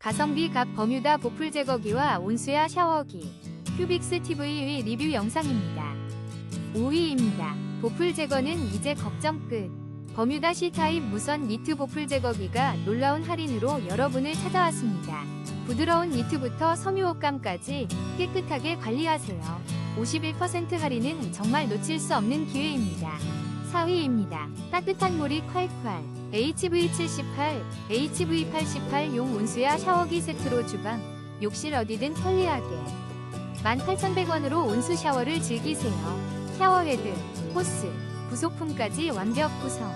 가성비 값 버뮤다 보풀 제거기와 온수야 샤워기 큐빅스 TV 리뷰 영상입니다. 5위입니다. 보풀 제거는 이제 걱정 끝. 버뮤다 C타입 무선 니트 보풀 제거기가 놀라운 할인으로 여러분을 찾아왔습니다. 부드러운 니트부터 섬유옷감까지 깨끗하게 관리하세요. 51% 할인은 정말 놓칠 수 없는 기회입니다. 4위입니다. 따뜻한 물이 콸콸. HV78, HV88 용 온수야 샤워기 세트로 주방, 욕실 어디든 편리하게. 18,100원으로 온수 샤워를 즐기세요. 샤워헤드, 호스, 부속품까지 완벽 구성.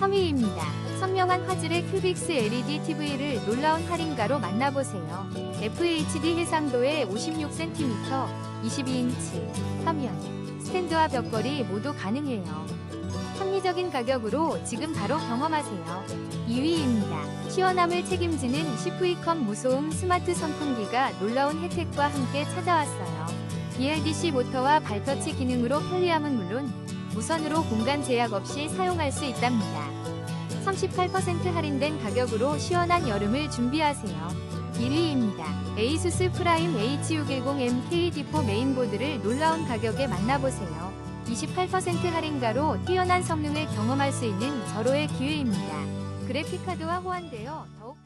3위입니다. 선명한 화질의 큐빅스 LED TV를 놀라운 할인가로 만나보세요. FHD 해상도의 56cm, 22인치, 화면, 스탠드와 벽걸이 모두 가능해요. 합리적인 가격으로 지금 바로 경험하세요. 2위입니다. 시원함을 책임지는 시프이컴 무소음 스마트 선풍기가 놀라운 혜택과 함께 찾아왔어요. BLDC 모터와 발터치 기능으로 편리함은 물론 무선으로 공간 제약 없이 사용할 수 있답니다. 38% 할인된 가격으로 시원한 여름을 준비하세요. 1위입니다. 에이수스 프라임 H610M KD4 메인보드를 놀라운 가격에 만나보세요. 28% 할인가로 뛰어난 성능을 경험할 수 있는 절호의 기회입니다. 그래픽카드와 호환되어 더욱